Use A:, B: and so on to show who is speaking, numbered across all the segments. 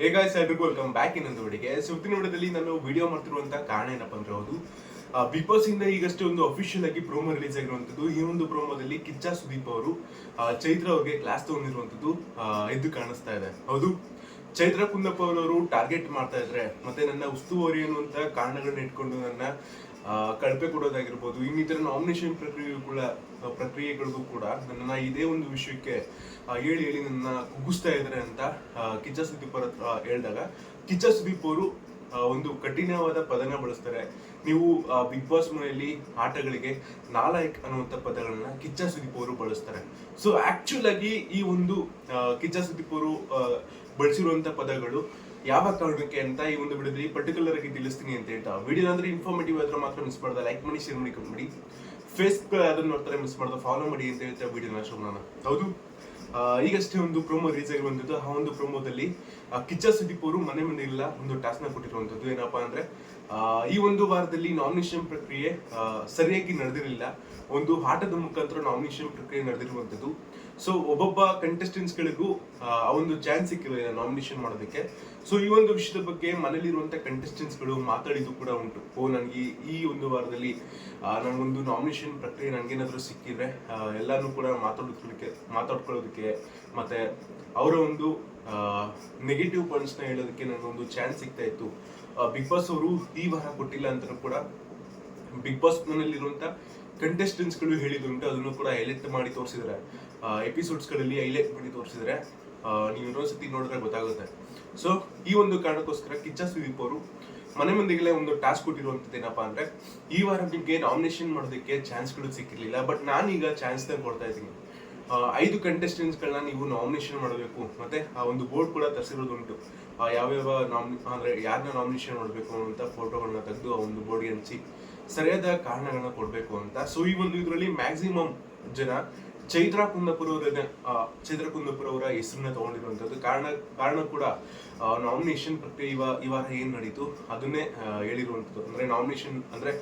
A: ಹೇಗ ಎಲ್ರಿಗೂ welcome back ಇನ್ನೊಂದು ವಿಡಿಯೋಗೆ ಸುತ್ತಿನ ವಿಡಿಯೋದಲ್ಲಿ ನಾನು ವಿಡಿಯೋ ಮಾಡ್ತಿರುವಂತ ಕಾರಣ ಏನಪ್ಪ ಅಂದ್ರೆ ಹೌದು ಬಿಗ್ ಬಾಸ್ ಇಂದ ಈಗಷ್ಟೇ ಒಂದು ಅಫಿಷಿಯಲ್ ಆಗಿ ಪ್ರೋಮೋ ರಿಲೀಸ್ ಆಗಿರುವಂಥದ್ದು. ಈ ಒಂದು ಪ್ರೋಮೋದಲ್ಲಿ ಕಿಚ್ಚ ಸುದೀಪ್ ಅವರು ಚೈತ್ರ ಅವ್ರಿಗೆ ಕ್ಲಾಸ್ ತಗೊಂಡಿರುವಂಥದ್ದು ಎದ್ದು ಕಾಣಿಸ್ತಾ ಇದೆ. ಹೌದು, ಚೈತ್ರ ಕುಂದಪ್ಪ ಅವರು ಟಾರ್ಗೆಟ್ ಮಾಡ್ತಾ ಇದ್ರೆ, ಮತ್ತೆ ನನ್ನ ಉಸ್ತುವಾರಿ ಅನ್ನುವಂತ ಕಾರಣಗಳನ್ನ ಇಟ್ಕೊಂಡು ನನ್ನ ಕಳಪೆ ಕೊಡೋದಾಗಿರ್ಬೋದು ಇನ್ನಿತರ ನಾಮಿನೇಷನ್ ಪ್ರಕ್ರಿಯೆಗಳ ಪ್ರಕ್ರಿಯೆಗಳಿಗೂ ಕೂಡ ನನ್ನನ್ನು ಇದೇ ಒಂದು ವಿಷಯಕ್ಕೆ ಹೇಳಿ ಹೇಳಿ ನನ್ನ ಕುಗ್ಗಿಸ್ತಾ ಇದ್ದಾರೆ ಅಂತ ಕಿಚ್ಚ ಸುದೀಪ್ ಅವ್ರ ಹೇಳಿದಾಗ, ಕಿಚ್ಚ ಸುದೀಪ್ ಅವರು ಒಂದು ಕಠಿಣವಾದ ಪದನ ಬಳಸ್ತಾರೆ. ನೀವು ಬಿಗ್ ಬಾಸ್ ಮನೆಯಲ್ಲಿ ಆಟಗಳಿಗೆ ನಾಲಾಯಕ್ ಅನ್ನುವಂಥ ಪದಗಳನ್ನ ಕಿಚ್ಚ ಸುದೀಪ್ ಅವರು ಬಳಸ್ತಾರೆ. ಸೊ ಆಕ್ಚುಲ್ ಈ ಒಂದು ಕಿಚ್ಚ ಸುದೀಪ್ ಅವರು ಬಳಸಿರುವಂಥ ಪದಗಳು ಯಾವ ಕಾರಣಕ್ಕೆ ಅಂತ ಈ ಒಂದು ವಿಡಿಯೋದಲ್ಲಿ ಪರ್ಟಿಕ್ಯುಲರ್ ಆಗಿ ತಿಳಿಸ್ತೀನಿ ಅಂತ ಹೇಳ್ತಾ. ವಿಡಿಯೋ ಅಂದ್ರೆ ಇನ್ಫಾರ್ಮೇಟಿವ್ ಆದ್ರೆ ಮಾತ್ರ ಮಿಸ್ ಮಾಡ್ದೆ. ಲೈಕ್ ಮಾಡಿ ಶೇರ್ ಮಾಡಿ ಕಮೆಂಟ್ ಮಾಡಿ. ಫೇಸ್ಬುಕ್ ಅದನ್ನ ನೋಡ್ತಾರೆ ಮಿಸ್ ಮಾಡ್ದೆ ಫಾಲೋ ಮಾಡಿ ಅಂತ ಹೇಳ್ತಾ ವಿಡಿಯೋನ ಶುರು ಮಾಡೋಣ. ಹೌದು? ಈಗಷ್ಟೇ ಒಂದು ಪ್ರೋಮೋ ರಿಲೀಸ್ ಬಂದಿದ್ದು. ಆ ಒಂದು ಪ್ರೋಮೋದಲ್ಲಿ ಕಿಚ್ಚ ಸುದೀಪ್ ಅವರು ಮನೆ ಇಲ್ಲ, ಒಂದು ಟಾಸ್ಕ್ನ ಕೊಟ್ಟಿರುವಂಥದ್ದು ಏನಪ್ಪಾ ಅಂದ್ರೆ ಈ ಒಂದು ವಾರದಲ್ಲಿ ನಾಮಿನೇಷನ್ ಪ್ರಕ್ರಿಯೆ ಸರಿಯಾಗಿ ನಡೆದಿರಲಿಲ್ಲ. ಒಂದು ಆಟದ ಮುಖಾಂತರ ನಾಮಿನೇಷನ್ ಪ್ರಕ್ರಿಯೆ ನಡೆದಿರುವಂಥದ್ದು. ಸೊ ಒಬ್ಬೊಬ್ಬ ಕಂಟೆಸ್ಟೆಂಟ್ಸ್ಗಳಿಗೂ ಗಳಿಗೂ, ಆ ಒಂದು ಚಾನ್ಸ್ ಸಿಕ್ಕಿರಲಿಲ್ಲ ನಾಮಿನೇಷನ್ ಮಾಡೋದಕ್ಕೆ. ಸೊ ಈ ಒಂದು ವಿಷಯದ ಬಗ್ಗೆ ಮನೇಲಿರುವಂಥ ಕಂಟೆಸ್ಟೆಂಟ್ಸ್ಗಳು ಗಳು ಮಾತಾಡಿದ್ದು ಕೂಡ ಉಂಟು. ಓ ನನಗೆ ಈ ಒಂದು ವಾರದಲ್ಲಿ ನನಗೊಂದು ನಾಮಿನೇಷನ್ ಪ್ರಕ್ರಿಯೆ ನನಗೇನಾದರೂ ಸಿಕ್ಕಿದ್ರೆ ಎಲ್ಲರೂ ಕೂಡ ಮಾತಾಡೋದಕ್ಕೆ ಮಾತಾಡ್ಕೊಳ್ಳೋದಕ್ಕೆ, ಮತ್ತೆ ಅವರ ಒಂದು ನೆಗೆಟಿವ್ ಪಾಯಿಂಟ್ಸ್ನ ಹೇಳೋದಕ್ಕೆ ನನಗೊಂದು ಚಾನ್ಸ್ ಸಿಗ್ತಾ ಇತ್ತು. ಬಿಗ್ ಬಾಸ್ ಅವರು ಈ ವಾರ ಕೊಟ್ಟಿಲ್ಲ ಅಂತ ಕೂಡ ಬಿಗ್ ಬಾಸ್ ಮನೆಯಲ್ಲಿರುವಂತ ಕಂಟೆಸ್ಟೆಂಟ್ಸ್ಗಳು ಗಳು ಹೇಳಿದುಂಟು ಅದನ್ನು ಕೂಡ ಹೈಲೈಟ್ ಮಾಡಿ ತೋರಿಸಿದ್ದಾರೆ ಎಪಿಸೋಡ್ಸ್ಗಳಲ್ಲಿ ಹೈಲೈಟ್ ಮಾಡಿ ತೋರಿಸಿದ್ರೆ. ನೀವು ಇನ್ನೊಂದ್ಸತಿ ನೋಡಿದ್ರೆ ಗೊತ್ತಾಗುತ್ತೆ. ಸೊ ಈ ಒಂದು ಕಾರಣಕ್ಕೋಸ್ಕರ ಕಿಚ್ಚ ಸುದೀಪ್ ಅವರು ಮನೆ ಮಂದಿಗೆ ಒಂದು ಟಾಸ್ಕ್ ಕೊಟ್ಟಿರುವಂಥದ್ದು ಏನಪ್ಪಾ ಅಂದ್ರೆ ಈ ವಾರ ನಿಮಗೆ ನಾಮಿನೇಷನ್ ಮಾಡೋದಕ್ಕೆ ಚಾನ್ಸ್ಗಳು ಸಿಕ್ಕಿರಲಿಲ್ಲ ಬಟ್ ನಾನೀಗ ಚಾನ್ಸ್ ಕೊಡ್ತಾ ಇದ್ದೀನಿ. ಐದು ಕಂಟೆಸ್ಟೆಂಟ್ಸ್ಗಳನ್ನ ಗಳನ್ನ ನೀವು ನಾಮಿನೇಷನ್ ಮಾಡಬೇಕು. ಮತ್ತೆ ಆ ಒಂದು ಬೋರ್ಡ್ ಕೂಡ ತರಿಸಿರೋದುಂಟು. ಯಾವ್ಯಾವ ನಾಮಿನಿ ಅಂದ್ರೆ ಯಾರನ್ನ ನಾಮಿನೇಷನ್ ಮಾಡಬೇಕು ಅಂತ ಫೋಟೋಗಳನ್ನ ತೆಗೆದು ಆ ಒಂದು ಬೋರ್ಡ್ಗೆ ಹಂಚಿ ಸರಿಯಾದ ಕಾರಣಗಳನ್ನ ಕೊಡಬೇಕು ಅಂತ. ಸೊ ಈ ಒಂದು ಇದರಲ್ಲಿ ಮ್ಯಾಕ್ಸಿಮಮ್ ಜನ ಚೈತ್ರ ಕುಂದಪುರ ಅವರ ಚೈತ್ರ ಕುಂದಪುರ ಅವರ ಹೆಸರನ್ನ ತಗೊಂಡಿರುವಂತದ್ದು ಕಾರಣ ಕಾರಣ ಕೂಡ ನಾಮಿನೇಷನ್ ಪ್ರಕ್ರಿಯೆ ಇವ ಇವಾಗ ವಾರ ಏನ್ ನಡೀತು ಅದನ್ನೇ ಹೇಳಿರುವಂಥದ್ದು. ಅಂದ್ರೆ ನಾಮಿನೇಷನ್ ಅಂದ್ರೆ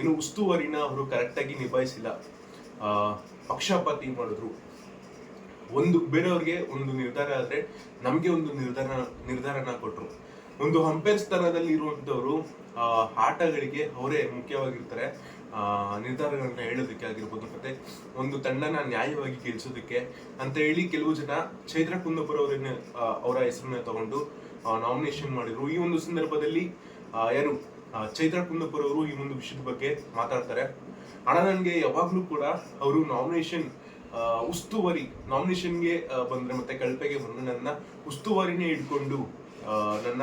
A: ಏನು ಉಸ್ತುವಾರಿನ ಅವರು ಕರೆಕ್ಟಾಗಿ ನಿಭಾಯಿಸಿಲ್ಲ. ಪಕ್ಷಪಾತಿ ಮಾಡಿದ್ರು. ಒಂದು, ಬೇರೆಯವ್ರಿಗೆ ಒಂದು ನಿರ್ಧಾರ ಆದ್ರೆ ನಮಗೆ ಒಂದು ನಿರ್ಧಾರ, ನಿರ್ಧಾರನ ಕೊಟ್ರು. ಒಂದು ಹಂಪೆ ಸ್ಥಾನದಲ್ಲಿ ಇರುವಂತವ್ರು ಆಟಗಳಿಗೆ ಅವರೇ ಮುಖ್ಯವಾಗಿರ್ತಾರೆ. ನಿರ್ಧಾರಗಳನ್ನ ಹೇಳೋದಕ್ಕೆ ಆಗಿರ್ಬೋದು, ಮತ್ತೆ ಒಂದು ತಂಡನ ನ್ಯಾಯವಾಗಿ ಗೆಲ್ಸೋದಕ್ಕೆ ಅಂತ ಹೇಳಿ ಕೆಲವು ಜನ ಚೈತ್ರ ಕುಂದಪುರ ಅವರ ಹೆಸರನ್ನ ತಗೊಂಡು ನಾಮಿನೇಷನ್ ಮಾಡಿದ್ರು. ಈ ಒಂದು ಸಂದರ್ಭದಲ್ಲಿ ಯಾರು ಚೈತ್ರ ಕುಂದಪುರ ಅವರು ಈ ಒಂದು ವಿಷಯದ ಬಗ್ಗೆ ಮಾತಾಡ್ತಾರೆ. ಹಣ ನನಗೆ ಯಾವಾಗಲೂ ಕೂಡ ಅವರು ನಾಮಿನೇಷನ್ ಉಸ್ತುವಾರಿ ನಾಮಿನೇಷನ್ಗೆ ಬಂದ್ರೆ ಮತ್ತೆ ಕಳಪೆಗೆ ಬಂದ್ರೆ ನನ್ನ ಉಸ್ತುವಾರಿನೇ ಇಟ್ಕೊಂಡು ನನ್ನ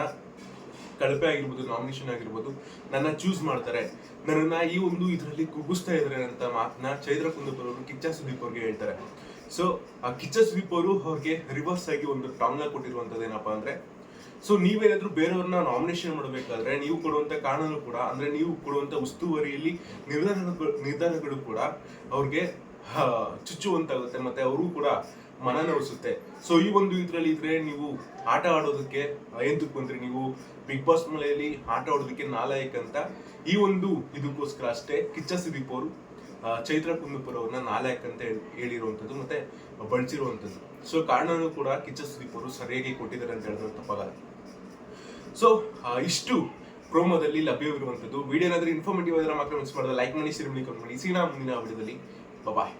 A: ಕಳಪೆ ಆಗಿರ್ಬೋದು ನಾಮಿನೇಷನ್ ಆಗಿರ್ಬೋದು, ನನ್ನ ಚೂಸ್ ಮಾಡ್ತಾರೆ. ನನ್ನ ಈ ಒಂದು ಇದರಲ್ಲಿ ಕುಗ್ಗಿಸ್ತಾ ಇದ್ದಾರೆ ಅಂತ ಮಾತನ್ನ ಚೈತ್ರ ಕುಂದಪುರ ಅವರು ಕಿಚ್ಚ ಸುದೀಪ್ ಅವ್ರಿಗೆ ಹೇಳ್ತಾರೆ. ಸೊ ಆ ಕಿಚ್ಚ ಸುದೀಪ್ ಅವರು ಅವ್ರಿಗೆ ರಿವರ್ಸ್ ಆಗಿ ಒಂದು ಟಾಂಗ್ ಕೊಟ್ಟಿರುವಂಥದ್ದು ಏನಪ್ಪಾ ಅಂದ್ರೆ ಸೊ ನೀವೇನಾದ್ರೂ ಬೇರೆಯವ್ರನ್ನ ನಾಮಿನೇಷನ್ ಮಾಡಬೇಕಾದ್ರೆ ನೀವು ಕೊಡುವಂತ ಕಾನೂನು ಕೂಡ, ಅಂದ್ರೆ ನೀವು ಕೊಡುವಂತ ಉಸ್ತುವಾರಿಯಲ್ಲಿ ನಿರ್ಧಾರಗಳು ನಿರ್ಧಾರಗಳು ಕೂಡ ಅವ್ರಿಗೆ ಚುಚ್ಚುವಂತಾಗುತ್ತೆ ಮತ್ತೆ ಅವರು ಕೂಡ ಮನ ನೋಯಿಸುತ್ತೆ ಸೊ ಈ ಒಂದು ಇದರಲ್ಲಿ ಇದ್ರೆ ನೀವು ಆಟ ಆಡೋದಕ್ಕೆ ಎಂತಕ್ಕೆ ಬಂದ್ರಿ ನೀವು? ಬಿಗ್ ಬಾಸ್ ಮಳೆಯಲ್ಲಿ ಆಟ ಆಡೋದಕ್ಕೆ ನಾಲಾಯಕ್ ಅಂತ ಈ ಒಂದು ಇದಕ್ಕೋಸ್ಕರ ಅಷ್ಟೇ ಕಿಚ್ಚ ಸುದೀಪ್ ಅವರು ಚೈತ್ರ ಕುಂದಪುರ ಅವ್ರನ್ನ ನಾಲಾಯಕ್ ಅಂತ ಹೇಳಿ- ಹೇಳಿರುವಂಥದ್ದು ಮತ್ತೆ ಬಳಸಿರುವಂಥದ್ದು ಸೊ ಕಾರಣನೂ ಕೂಡ ಕಿಚ್ಚ ಸುದೀಪ್ ಅವರು ಸರಿಯಾಗಿ ಕೊಟ್ಟಿದ್ದಾರೆ ಅಂತ ಹೇಳಿದ್ರೆ ತಪ್ಪಾಗಲ್ಲ. ಸೊ ಇಷ್ಟು ಪ್ರೋಮೋದಲ್ಲಿ ಲಭ್ಯವಿರುವಂಥದ್ದು. ವಿಡಿಯೋ ಏನಾದರೂ ಇನ್ಫಾರ್ಮೇಟಿವ್ ಆದರೆ ಮಾತ್ರ ಮಿಸ್ ಮಾಡಿದ್ರೆ ಲೈಕ್ ಮಾಡಿ ಮಾಡಿ ಕಮೆಂಟ್ ಮಾಡಿ. ಸೀನಾ ಮುಂದಿನ ವಿಡಿಯೋದಲ್ಲಿ ಬಾಯ್